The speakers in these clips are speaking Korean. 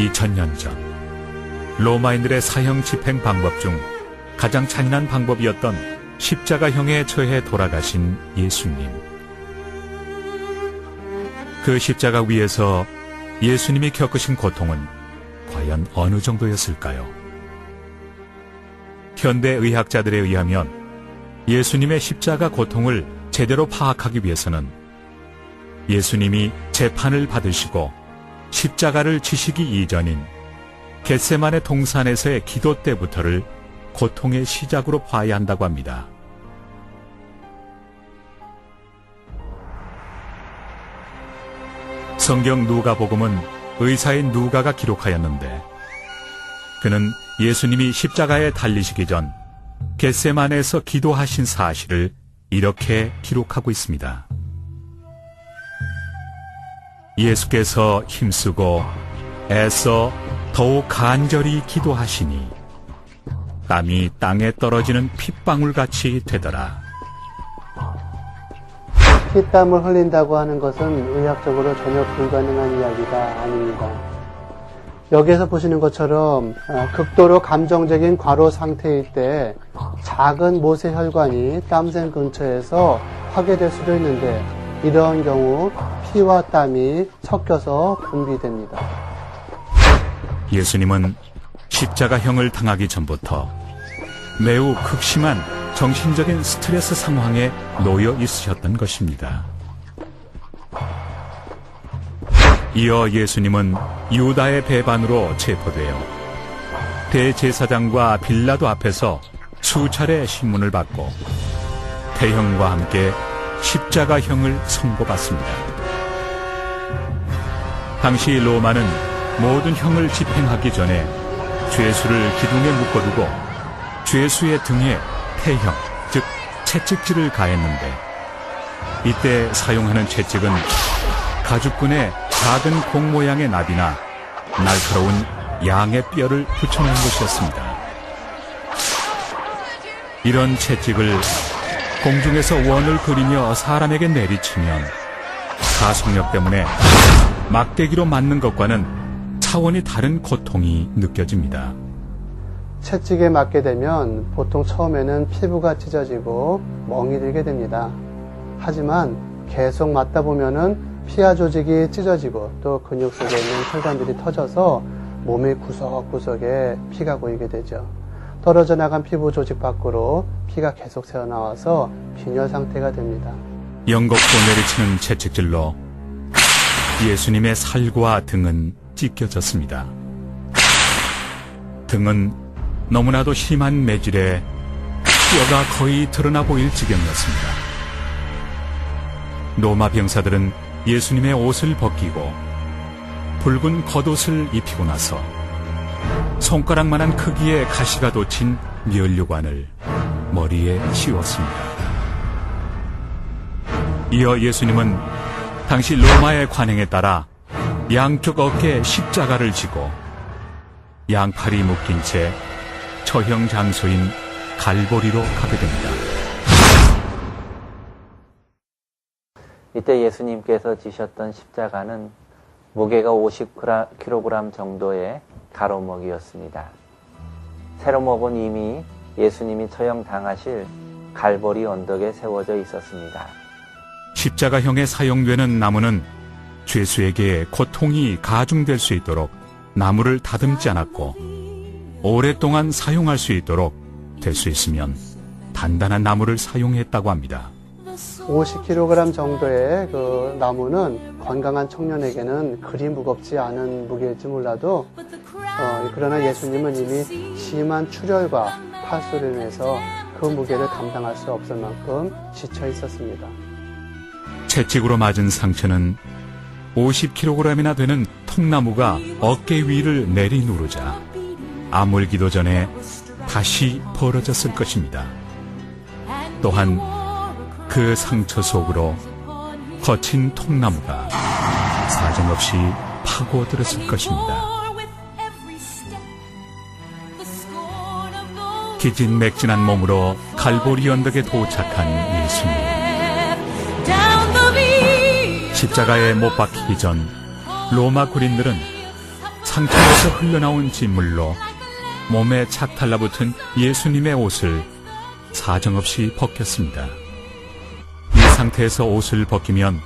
2000년 전 로마인들의 사형 집행 방법 중 가장 잔인한 방법이었던 십자가형에 처해 돌아가신 예수님. 그 십자가 위에서 예수님이 겪으신 고통은 과연 어느 정도였을까요? 현대 의학자들에 의하면 예수님의 십자가 고통을 제대로 파악하기 위해서는 예수님이 재판을 받으시고 십자가를 지시기 이전인 겟세만의 동산에서의 기도 때부터를 고통의 시작으로 봐야 한다고 합니다. 성경 누가복음은 의사인 누가가 기록하였는데 그는 예수님이 십자가에 달리시기 전 겟세만에서 기도하신 사실을 이렇게 기록하고 있습니다. 예수께서 힘쓰고 애써 더욱 간절히 기도하시니 땀이 땅에 떨어지는 핏방울 같이 되더라. 피땀을 흘린다고 하는 것은 의학적으로 전혀 불가능한 이야기가 아닙니다. 여기에서 보시는 것처럼 어, 극도로 감정적인 과로 상태일 때 작은 모세혈관이 땀샘 근처에서 파괴될 수도 있는데 이러한 경우 피와 땀이 섞여서 분비됩니다. 예수님은 십자가형을 당하기 전부터 매우 극심한 정신적인 스트레스 상황에 놓여 있으셨던 것입니다. 이어 예수님은 유다의 배반으로 체포되어 대제사장과 빌라도 앞에서 수차례 신문을 받고 대형과 함께 십자가형을 선고받습니다. 당시 로마는 모든 형을 집행하기 전에 죄수를 기둥에 묶어두고 죄수의 등에 태형, 즉 채찍질을 가했는데 이때 사용하는 채찍은 가죽끈에 작은 공 모양의 나비나 날카로운 양의 뼈를 붙여놓은 것이었습니다. 이런 채찍을 공중에서 원을 그리며 사람에게 내리치면 가속력 때문에 막대기로 맞는 것과는 차원이 다른 고통이 느껴집니다. 채찍에 맞게 되면 보통 처음에는 피부가 찢어지고 멍이 들게 됩니다. 하지만 계속 맞다 보면은 피하 조직이 찢어지고 또 근육 속에 있는 혈관들이 터져서 몸의 구석구석에 피가 고이게 되죠. 떨어져 나간 피부 조직 밖으로 피가 계속 새어나와서 빈혈 상태가 됩니다. 영겁고 내리치는 채찍질로 예수님의 살과 등은 찢겨졌습니다. 등은 너무나도 심한 매질에 뼈가 거의 드러나 보일 지경이었습니다. 로마 병사들은 예수님의 옷을 벗기고 붉은 겉옷을 입히고 나서 손가락만한 크기의 가시가 돋친 면류관을 머리에 씌웠습니다. 이어 예수님은 당시 로마의 관행에 따라 양쪽 어깨에 십자가를 지고 양팔이 묶인 채 처형 장소인 갈보리로 가게 됩니다. 이때 예수님께서 지셨던 십자가는 무게가 50kg 정도의 가로목이었습니다. 세로목은 이미 예수님이 처형당하실 갈보리 언덕에 세워져 있었습니다. 십자가형에 사용되는 나무는 죄수에게 고통이 가중될 수 있도록 나무를 다듬지 않았고 오랫동안 사용할 수 있도록 될 수 있으면 단단한 나무를 사용했다고 합니다. 50kg 정도의 그 나무는 건강한 청년에게는 그리 무겁지 않은 무게일지 몰라도 어, 그러나 예수님은 이미 심한 출혈과 탈수로 인해서 그 무게를 감당할 수 없을 만큼 지쳐 있었습니다. 채찍으로 맞은 상처는 50kg이나 되는 통나무가 어깨 위를 내리누르자 아물기도 전에 다시 벌어졌을 것입니다. 또한 그 상처 속으로 거친 통나무가 사정없이 파고들었을 것입니다. 기진맥진한 몸으로 갈보리 언덕에 도착한 예수님. 십자가에 못 박히기 전 로마 군인들은 상처에서 흘러나온 진물로 몸에 착 달라붙은 예수님의 옷을 사정없이 벗겼습니다. 이 상태에서 옷을 벗기면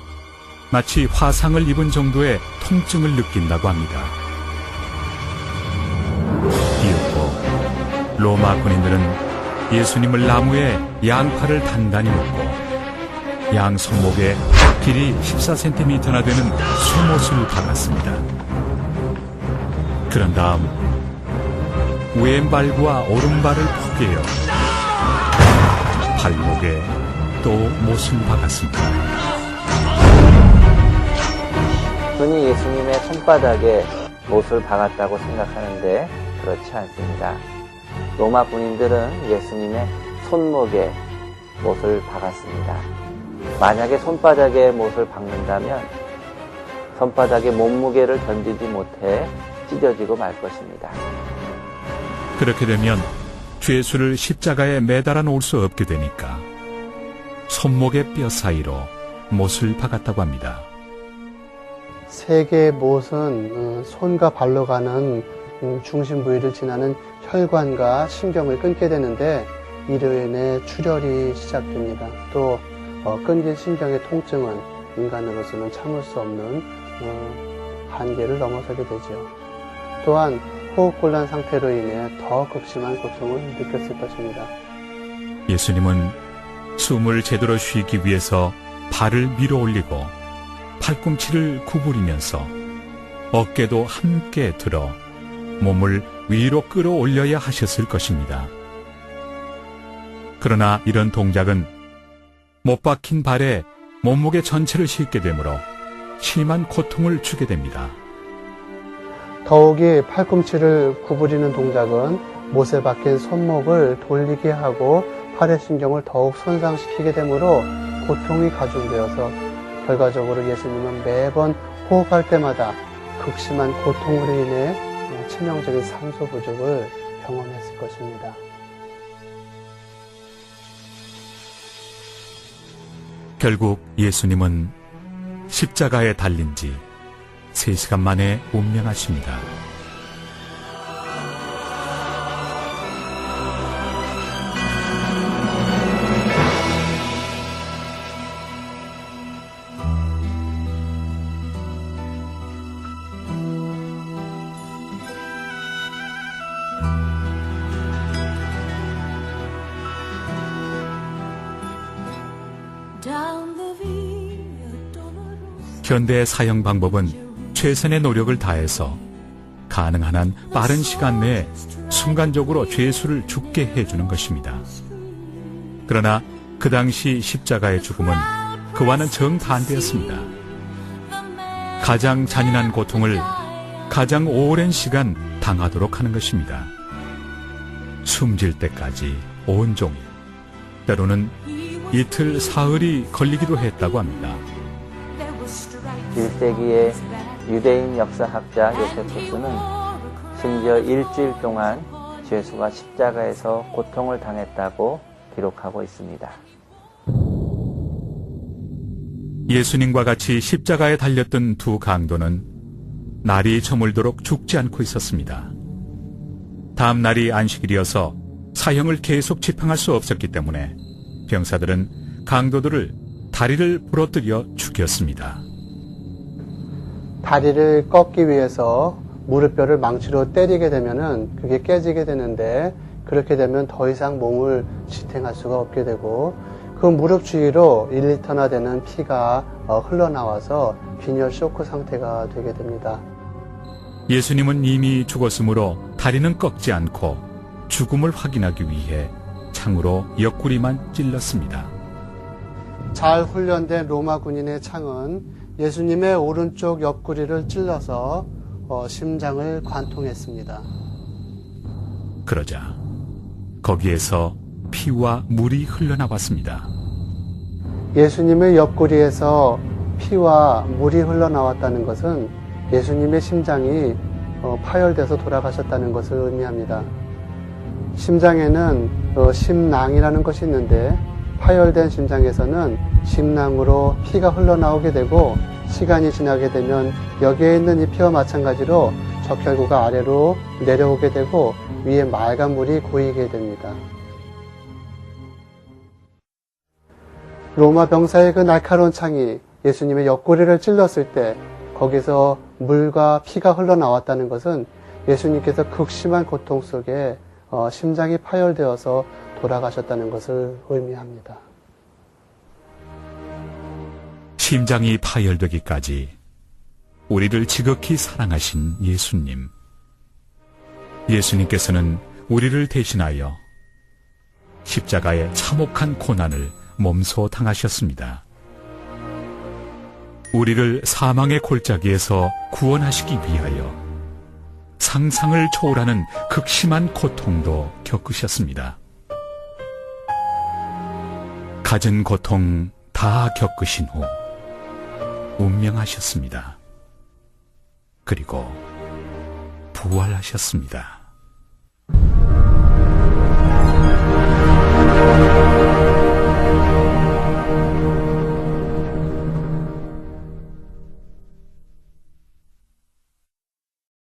마치 화상을 입은 정도의 통증을 느낀다고 합니다. 로마 군인들은 예수님을 나무에 양팔을 단단히 묶고 양 손목에 길이 14cm나 되는 쇠못을 박았습니다. 그런 다음 왼발과 오른발을 포개어 발목에 또 못을 박았습니다. 흔히 예수님의 손바닥에 못을 박았다고 생각하는데 그렇지 않습니다. 로마 군인들은 예수님의 손목에 못을 박았습니다. 만약에 손바닥에 못을 박는다면 손바닥의 몸무게를 견디지 못해 찢어지고 말 것입니다. 그렇게 되면 죄수를 십자가에 매달아 놓을 수 없게 되니까 손목의 뼈 사이로 못을 박았다고 합니다. 세 개의 못은 어, 손과 발로 가는 음, 중심 부위를 지나는 혈관과 신경을 끊게 되는데 이로 인해 출혈이 시작됩니다. 또 어, 끊긴 신경의 통증은 인간으로서는 참을 수 없는 어, 한계를 넘어서게 되죠. 또한 호흡곤란 상태로 인해 더 극심한 고통을 느꼈을 것입니다. 예수님은 숨을 제대로 쉬기 위해서 발을 밀어 올리고 팔꿈치를 구부리면서 어깨도 함께 들어 몸을 위로 끌어올려야 하셨을 것입니다. 그러나 이런 동작은 못 박힌 발에 몸무게 전체를 싣게 되므로 심한 고통을 주게 됩니다. 더욱이 팔꿈치를 구부리는 동작은 못에 박힌 손목을 돌리게 하고 팔의 신경을 더욱 손상시키게 되므로 고통이 가중되어서 결과적으로 예수님은 매번 호흡할 때마다 극심한 고통으로 인해 치명적인 산소 부족을 경험했을 것입니다. 결국 예수님은 십자가에 달린 지 3시간 만에 운명하십니다. 현대의 사형 방법은 최선의 노력을 다해서 가능한 한 빠른 시간 내에 순간적으로 죄수를 죽게 해주는 것입니다. 그러나 그 당시 십자가의 죽음은 그와는 정반대였습니다. 가장 잔인한 고통을 가장 오랜 시간 당하도록 하는 것입니다. 숨질 때까지 온종일, 때로는 이틀 사흘이 걸리기도 했다고 합니다. 1세기의 유대인 역사학자 요세푸스는 심지어 일주일 동안 죄수가 십자가에서 고통을 당했다고 기록하고 있습니다. 예수님과 같이 십자가에 달렸던 두 강도는 날이 저물도록 죽지 않고 있었습니다. 다음 날이 안식일이어서 사형을 계속 집행할 수 없었기 때문에 병사들은 강도들을 다리를 부러뜨려 죽였습니다. 다리를 꺾기 위해서 무릎뼈를 망치로 때리게 되면은 그게 깨지게 되는데 그렇게 되면 더 이상 몸을 지탱할 수가 없게 되고 그 무릎 주위로 1리터나 되는 피가 어, 흘러나와서 빈혈 쇼크 상태가 되게 됩니다. 예수님은 이미 죽었으므로 다리는 꺾지 않고 죽음을 확인하기 위해 창으로 옆구리만 찔렀습니다. 잘 훈련된 로마 군인의 창은 예수님의 오른쪽 옆구리를 찔러서 어, 심장을 관통했습니다. 그러자 거기에서 피와 물이 흘러나왔습니다. 예수님의 옆구리에서 피와 물이 흘러나왔다는 것은 예수님의 심장이 어, 파열돼서 돌아가셨다는 것을 의미합니다. 심장에는 어, 심낭이라는 것이 있는데 파열된 심장에서는 심낭으로 피가 흘러나오게 되고 시간이 지나게 되면 여기에 있는 이 피와 마찬가지로 적혈구가 아래로 내려오게 되고 위에 맑은 물이 고이게 됩니다. 로마 병사의 그 날카로운 창이 예수님의 옆구리를 찔렀을 때 거기서 물과 피가 흘러나왔다는 것은 예수님께서 극심한 고통 속에 어, 심장이 파열되어서 돌아가셨다는 것을 의미합니다. 심장이 파열되기까지 우리를 지극히 사랑하신 예수님. 예수님께서는 우리를 대신하여 십자가의 참혹한 고난을 몸소 당하셨습니다. 우리를 사망의 골짜기에서 구원하시기 위하여 상상을 초월하는 극심한 고통도 겪으셨습니다. 갖은 고통 다 겪으신 후 운명하셨습니다. 그리고 부활하셨습니다.